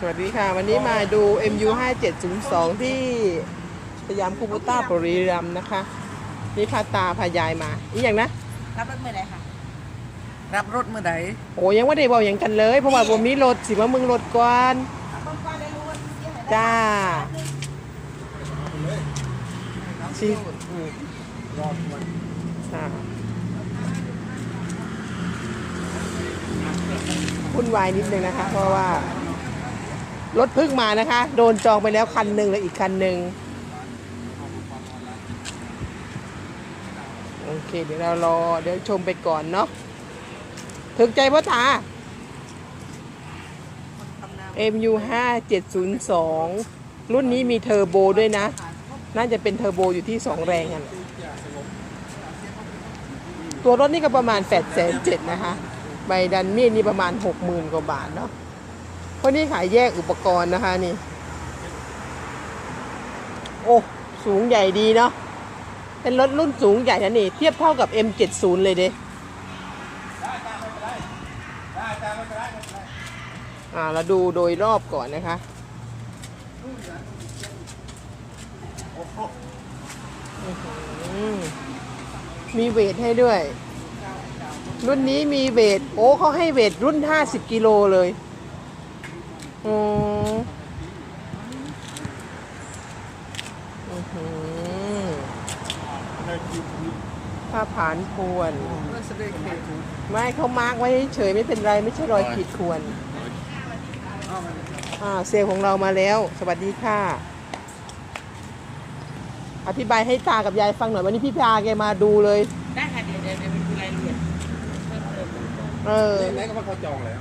สวัสดีค่ะ วันนี้มาดู MU 5702 ที่สยามคูบูต้าบริรัมย์นะคะ นี่พาตาพายายมา อีกอย่างนะ รับรถเมื่อไหรค่ะ รับรถเมื่อไหร่โอ้ยังไม่ได้บอกอย่างกันเลย เพราะว่าผมมีรถสิว่ามึงรถก่อนต้นกล้าได้รู้ว่าเสียหายจ้าชิอืมอ่า วุ่นวายนิดนึงนะคะ เพราะว่า รถเพิ่งมานะคะ โดนจองไปแล้วคันหนึ่งแล้วอีกคันหนึ่งโอเค เดี๋ยวเรารอ เดี๋ยวชมไปก่อนเนาะถึกใจพ่อตา MU 5702 รุ่นนี้มีเทอร์โบด้วยนะ น่าจะเป็นเทอร์โบอยู่ที่ 2 แรงกันตัวรถนี่ก็ประมาณ8 7 0 0นะคะ ใบดันมีดนี่ประมาณ 60,000 กว่าบาทเนาะ เพราะนี่ขายแยกอุปกรณ์นะคะนี่ โอ้สูงใหญ่ดีเนาะเป็นรถรุ่นสูงใหญ่นะนี่ เทียบเท่ากับ M70 เลยเด้อ่าเราดูโดยรอบก่อนนะคะมีเวทให้ด้วย รุ่นนี้มีเวท โอ้เขาให้เวทรุ่น 50 กิโลเลย อืมอื้อหือผ้าผานพวนแสดงเหตุไม่เขามาร์กไว้เฉยๆไม่เป็นไรไม่ใช่รอยขีดข่วนอ่าเซลล์ของเรามาแล้ว สวัสดีค่ะ อธิบายให้ตากับยายฟังหน่อยวันนี้พี่พาแกมาดูเลย ได้ค่ะเดี๋ยวเดี๋ยวเดี๋ยวไปดูรายละเอียดเพิ่มเติมเออแรกก็ว่าเขาจองแล้ว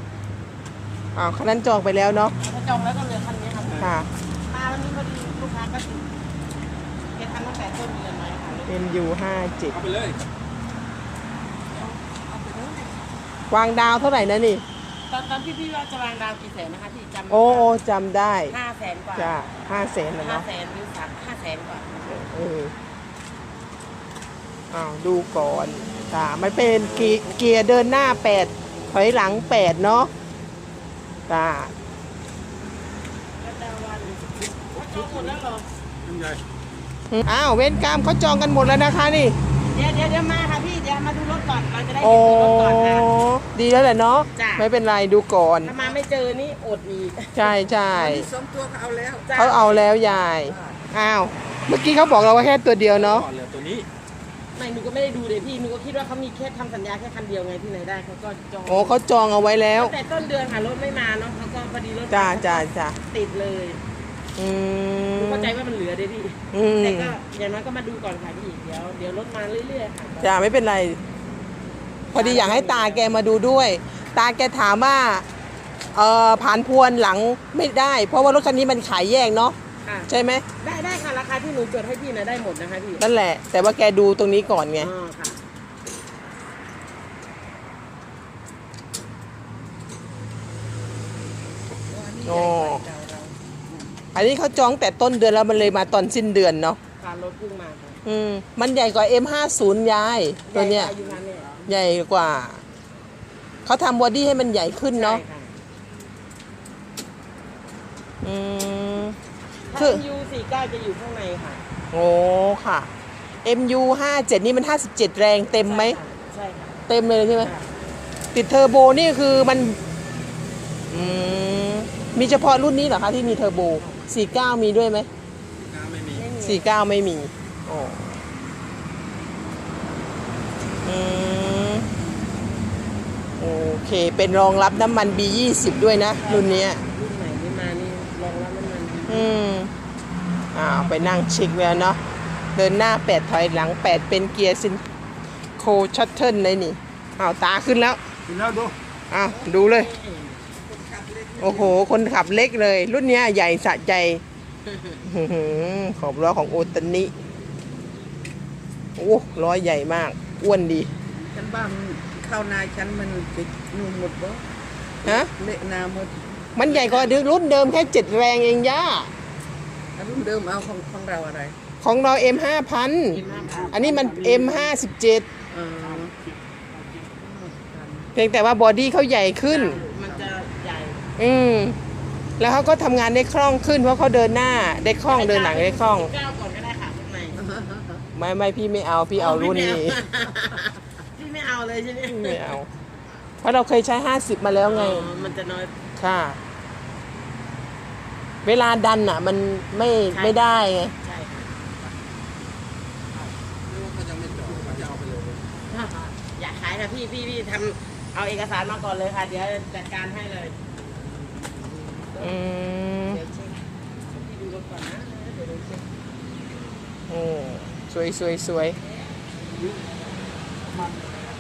อ้าวคันนั้นจองไปแล้วเนาะพอจองแล้วก็เหลือคันนี้ครับค่ะมาวันนี้พอดีลูกค้าก็ติดแกทำตั้งแต่ต้นเดือนเลยค่ะ MU ห้าเจ็ดเอาไปเลยวางดาวเท่าไหร่นะนี่ ตอนตอนพี่พี่ว่าจะวางดาวกี่แสนนะคะที่จำโอ้โอ้จำได้ห้าแสนกว่าจ้าห้าแสนนะห้าเนาะแสนหรือสามห้าแสนกว่าเอออ้าวดูก่อนจ้ามันเป็นเกีเกียร์เดินหน้าแปดถอยหลังแปดเนาะ จ้าแล้วดาววันจองหมดแล้วเหรอยังไงอ้าวเว้นกรรมเขาจองกันหมดแล้วนะคะนี่ เดี๋ยวเดี๋ยวเดี๋ยวมาค่ะพี่เดี๋ยวมาดูรถก่อนเราจะได้โอ้เห็นตัวรถก่อนค่ะ ดีแล้วแหละเนาะจ้ะ ไม่เป็นไรดูก่อน ถ้ามาไม่เจอนี่อดอีกใช่ใช่สองตัวเขาเอาแล้วเขาเอาแล้วยายอ้าวเมื่อกี้เขาบอกเราว่าแค่ตัวเดียวเนาะ ก่อนเหลือตัวนี้ ไม่หนูก็ไม่ได้ดูเลยพี่หนูก็คิดว่าเขามีแค่ทำสัญญาแค่คันเดียวไงที่ไหนได้เขาก็จองโอ้เขาจองเอาไว้แล้ว แต่ต้นเดือนค่ะรถไม่มาเนาะเขาก็พอดีรถจ้าจ้าจ้าติดเลยอืหนูมเข้าใจว่ามันเหลือเด้พี่อืมแต่ก็อย่างน้อยก็มาดูก่อนค่ะพี่เดี๋ยวเดี๋ยวรถมาเรื่อยๆค่ะจ้าไม่เป็นไร พอดีอยากให้ตาแกมาดูด้วย ตาแกถามว่าเอ่อผ่านพวนหลังไม่ได้ เพราะว่ารถคันนี้มันขายแยกเนาะ ค่ะใช่ไหมได้ได้ค่ะราคาที่หนูจดให้พี่นะได้หมดนะคะพี่นั่นแหละ แต่ว่าแกดูตรงนี้ก่อนไง อ๋อค่ะ โอ้ อันนี้เขาจองแต่ต้นเดือนแล้วมันเลยมาตอนสิ้นเดือนเนาะการรถเพิ่งมาค่ะอืมมันใหญ่กว่า M50 ยายตัวเนี้ย ใหญ่กาอยู่คันเนี่ยใหญ่กว่า เขาทำบอดี้ให้มันใหญ่ขึ้นเนาะใช่ค่อืม คืถ้าอยูสี่เก้าจะอยู่ข้างในค่ะโอ้ค่ะ MU 57นี่มัน 57 แรงเต็มไหม ใช่ค่ะเต็มเลยใช่ไหมค่ะติดเทอร์โบนี่คือมันอืมมีเฉพาะรุ่นนี้เหรอคะที่มีเทอร์โบ 49 มีด้วยไหมน้ำไม่มีไม่มี49 ไม่มีโอ้อืมโอเค เป็นรองรับน้ำมัน B20 ด้วยนะ รุ่นเนี้ย รุ่นใหม่ที่มานี่รองรับน้ำมันดี อืม อ้าวไปนั่งเช็คแล้วเนาะเดินหน้า 8 ถอยหลัง 8 เป็นเกียร์ซินโคชัตเทิลเลยนี่อ้าวตาขึ้นแล้วกินแล้วดูอ้าวดูเลย โอ้โห คนขับเล็กเลย รุ่นเนี้ยใหญ่สะใจอื้อหือขอบล้อของโอตานิโอ้ล้อใหญ่มาก อ้วนดี ฉันบ้านข้าวนาฉันมันจะนุ่มหมดบ่ฮะเละนาหมด มันใหญ่กว่ารุ่นเดิมแค่เจ็ดแรงเองย่า อันรุ่นเดิมเอาของของเราอะไรของเรา M 5 0 0 0อันนี้มัน M 5 7เออเพียงแต่ว่าบอดี้เขาใหญ่ขึ้น มันจะใหญ่ อืม แล้วเขาก็ทำงานได้คล่องขึ้น เพราะเขาเดินหน้าได้คล่องเดินหลังได้คล่องเก้าก่อนก็ได้ค่ะข้างในไม่ไม่พี่ไม่เอาพี่เอารุ่นนี้พี่ไม่เอาเลยใช่ไหมไม่เอา เพราะเราเคยใช้ห้าสิบมาแล้วไง อ๋อมันจะน้อย ค่ะ เวลาดันอะ มันไม่ใช่ ไม่ได้ไงใช่ค่ะนึกว่าเขายังไม่จองเขาจะเอาไปเลยอยากขายค่ะพี่พี่พี่ทำเอาเอกสารมาก่อนเลยค่ะ เดี๋ยวจัดการให้เลย อืมเดี๋ยวเช็คพี่ดูรถก่อนนะเดี๋ยวดูเช็คโอ้สวยสวยสวย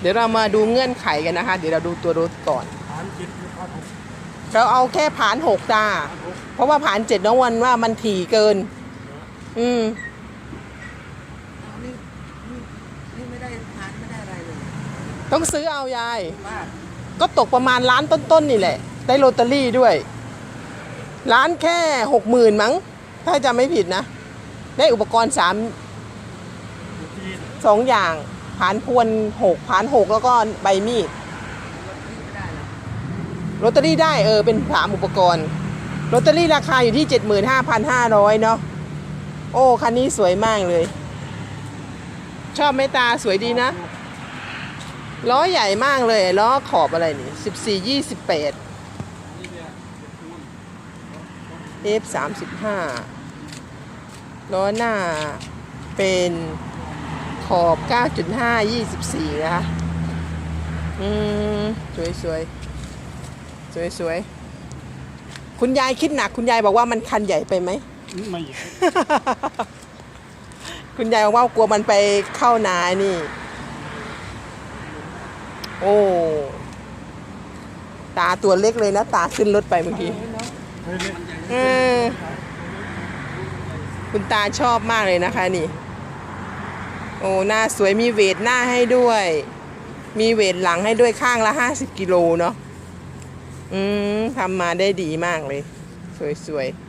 เดี๋ยวเรามาดูเงื่อนไขกันนะคะ เดี๋ยวเราดูตัวรถก่อนฐานจิตหรือฐานหก เราเอาแค่ผานหกตาเพราะว่าผานเจ็ดน้องวันว่ามันถี่เกิน อืมนี่นี่นี่ไม่ได้ทานไม่ได้อะไรเลยต้องซื้อเอายายว่าก็ตกประมาณล้านต้นๆนี่แหละ ได้โรตารี่ด้วย ล้านแค่หกหมื่นมั้ง ถ้าจำไม่ผิดนะ ได้อุปกรณ์สามอยู่ที่ สองอย่างผานพวนหกผานหกแล้วก็ใบมีด นี่ไม่ได้หรอก โรตารี่ได้เออเป็นสามอุปกรณ์โรตารี่ราคาอยู่ที่ 75,500 เนาะโอ้ คันนี้สวยมากเลย ชอบไหมตาสวยดีนะ ล้อใหญ่มากเลย ล้อขอบอะไรนี่ 14 28นี่เนี่ยเจ็ดคูณ F 35ล้อหน้าเป็นขอบ 9.5 24 นะคะ อืม สวยสวย สวยสวยๆ คุณยายคิดหนัก คุณยายบอกว่ามันคันใหญ่ไปไหม ไม่คุณยายบอกว่ากลัวมันไปเข้านานี่ โอ้ ตาตัวเล็กเลยนะ ตาขึ้นรถไปเมื่อกี้เฮ้ยเนี่ยเออคุณตาชอบมากเลยนะคะนี่ โอ้ หน้าสวยมีเวทหน้าให้ด้วย มีเวทหลังให้ด้วยข้างละห้าสิบกิโลเนาะ อืมทำมาได้ดีมากเลย สวยๆ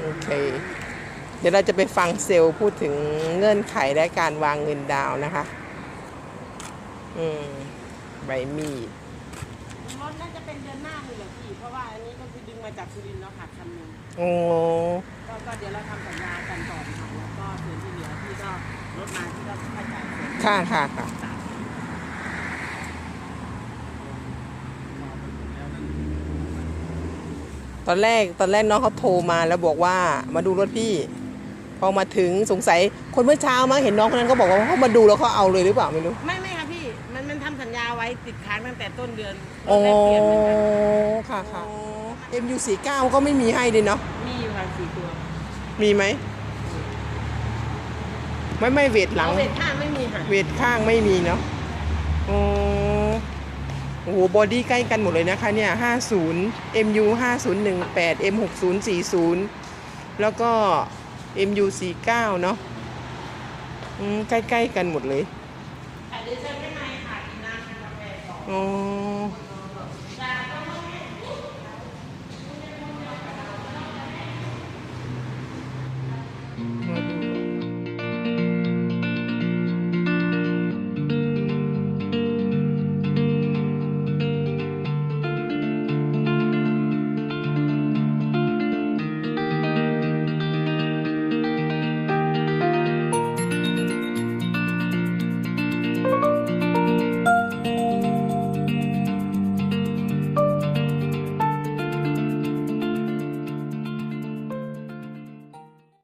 โอเค เดี๋ยวเราจะไปฟังเซลล์พูดถึงเงื่อนไขและการวางเงินดาวน์นะคะ อืม ใบมีดรถน่าจะเป็นเดือนหน้าเลยเหรอพี่เพราะว่าอันนี้ก็คือดึงมาจากสุรินทร์แล้วค่ะคันหนึงโอ้ก็ก็เดี๋ยวเราทำสัญญากันก่อนค่ะแล้วก็ส่วนที่เหลือพี่ก็รถมาที่ก็ค่อยจ่ายส่วนค่ะค่ะค่ะต่าง ตอนแรกตอนแรกน้องเขาโทรมาแล้วบอกว่ามาดูรถพี่ พอมาถึงสงสัยคนเมื่อเช้ามาเห็นน้องคนนั้นก็บอกว่าเขามาดูแล้วเขาเอาเลยหรือเปล่าไม่รู้ ไม่ไม่ค่ะพี่ มันมันทำสัญญาไว้ติดค้างตั้งแต่ต้นเดือนรโอ้ถแรกเปลี่ยนเหมือนกันค่ะค่ะ MU49 ก็ไม่มีให้ดิเนาะมีอยู่ค่ะสี่ตัวมีไหมไม่ไม่เวทหลัง เอาเวทข้างไม่มีค่ะ เวทข้างไม่มีเนาะโอ้ โอ้โหบอดี้ใกล้กันหมดเลยนะคะเนี่ย 50 MU 5018 M 6040 แล้วก็ MU 49เนาะอืมใกล้ๆกันหมดเลยแต่เดี๋ยวเชิญข้างในค่ะกินน้ำกินกาแฟก่อนอ๋อ